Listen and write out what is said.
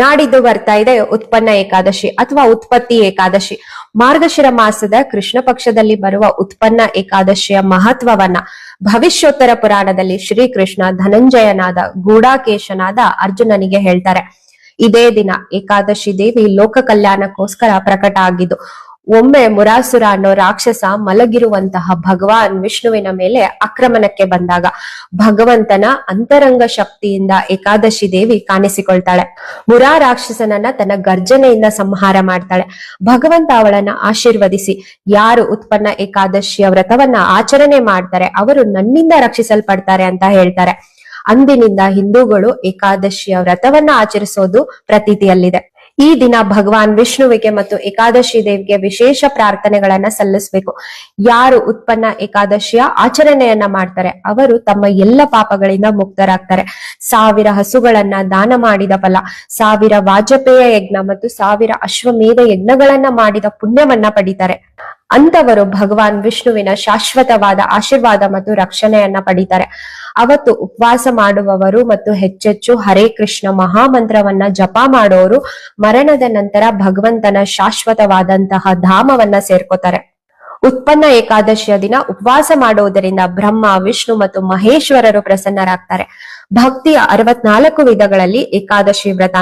ನಾಡಿದ್ದು ಬರ್ತಾ ಇದೆ. ಉತ್ಪನ್ನ ಏಕಾದಶಿ ಅಥವಾ ಉತ್ಪತ್ತಿ ಏಕಾದಶಿ. ಮಾರ್ಗಶಿರ ಮಾಸದ ಕೃಷ್ಣ ಪಕ್ಷದಲ್ಲಿ ಬರುವ ಉತ್ಪನ್ನ ಏಕಾದಶಿಯ ಮಹತ್ವವನ್ನ ಭವಿಷ್ಯೋತ್ತರ ಪುರಾಣದಲ್ಲಿ ಶ್ರೀಕೃಷ್ಣ ಧನಂಜಯನಾದ ಗೂಢಾಕೇಶನಾದ ಅರ್ಜುನನಿಗೆ ಹೇಳ್ತಾರೆ. ಇದೇ ದಿನ ಏಕಾದಶಿ ದೇವಿ ಲೋಕ ಕಲ್ಯಾಣಕ್ಕೋಸ್ಕರ ಪ್ರಕಟ ಆಗಿದ್ದು ಒಮ್ಮೆ ಮುರಾಸುರ ಅನ್ನೋ ರಾಕ್ಷಸ ಮಲಗಿರುವಂತಹ ಭಗವಾನ್ ವಿಷ್ಣುವಿನ ಮೇಲೆ ಆಕ್ರಮಣಕ್ಕೆ ಬಂದಾಗ ಭಗವಂತನ ಅಂತರಂಗ ಶಕ್ತಿಯಿಂದ ಏಕಾದಶಿ ದೇವಿ ಕಾಣಿಸಿಕೊಳ್ತಾಳೆ. ಮುರಾ ರಾಕ್ಷಸನನ್ನ ತನ್ನ ಗರ್ಜನೆಯಿಂದ ಸಂಹಾರ ಮಾಡ್ತಾಳೆ. ಭಗವಂತ ಅವಳನ್ನ ಆಶೀರ್ವದಿಸಿ ಯಾರು ಉತ್ಪನ್ನ ಏಕಾದಶಿಯ ವ್ರತವನ್ನ ಆಚರಣೆ ಮಾಡ್ತಾರೆ ಅವರು ನನ್ನಿಂದ ರಕ್ಷಿಸಲ್ಪಡ್ತಾರೆ ಅಂತ ಹೇಳ್ತಾರೆ. ಅಂದಿನಿಂದ ಹಿಂದೂಗಳು ಏಕಾದಶಿಯ ವ್ರತವನ್ನ ಆಚರಿಸೋದು ಪ್ರತೀತಿಯಲ್ಲಿದೆ. ಈ ದಿನ ಭಗವಾನ್ ವಿಷ್ಣುವಿಗೆ ಮತ್ತು ಏಕಾದಶಿ ದೇವಿಗೆ ವಿಶೇಷ ಪ್ರಾರ್ಥನೆಗಳನ್ನ ಸಲ್ಲಿಸಬೇಕು. ಯಾರು ಉತ್ಪನ್ನ ಏಕಾದಶಿಯ ಆಚರಣೆಯನ್ನ ಮಾಡ್ತಾರೆ, ಅವರು ತಮ್ಮ ಎಲ್ಲ ಪಾಪಗಳಿಂದ ಮುಕ್ತರಾಗ್ತಾರೆ. ಸಾವಿರ ಹಸುಗಳನ್ನ ದಾನ ಮಾಡಿದ ಫಲ, ಸಾವಿರ ವಾಜಪೇಯ ಯಜ್ಞ ಮತ್ತು ಸಾವಿರ ಅಶ್ವಮೇಧ ಯಜ್ಞಗಳನ್ನ ಮಾಡಿದ ಪುಣ್ಯವನ್ನ ಪಡಿತಾರೆ. ಅಂತವರು ಭಗವಾನ್ ವಿಷ್ಣುವಿನ ಶಾಶ್ವತವಾದ ಆಶೀರ್ವಾದ ಮತ್ತು ರಕ್ಷಣೆಯನ್ನ ಪಡಿತಾರೆ. ಅವತ್ತು ಉಪವಾಸ ಮಾಡುವವರು ಮತ್ತು ಹೆಚ್ಚೆಚ್ಚು ಹರೇ ಕೃಷ್ಣ ಮಹಾಮಂತ್ರವನ್ನ ಜಪ ಮಾಡೋರು ಮರಣದ ನಂತರ ಭಗವಂತನ ಶಾಶ್ವತವಾದಂತಹ ಧಾಮವನ್ನ ಸೇರ್ಕೋತಾರೆ. ಉತ್ಪನ್ನ ಏಕಾದಶಿಯ ದಿನ ಉಪವಾಸ ಮಾಡುವುದರಿಂದ ಬ್ರಹ್ಮ, ವಿಷ್ಣು ಮತ್ತು ಮಹೇಶ್ವರರು ಪ್ರಸನ್ನರಾಗ್ತಾರೆ. ಭಕ್ತಿಯ ಅರವತ್ನಾಲ್ಕು ವಿಧಗಳಲ್ಲಿ ಏಕಾದಶಿ ವ್ರತ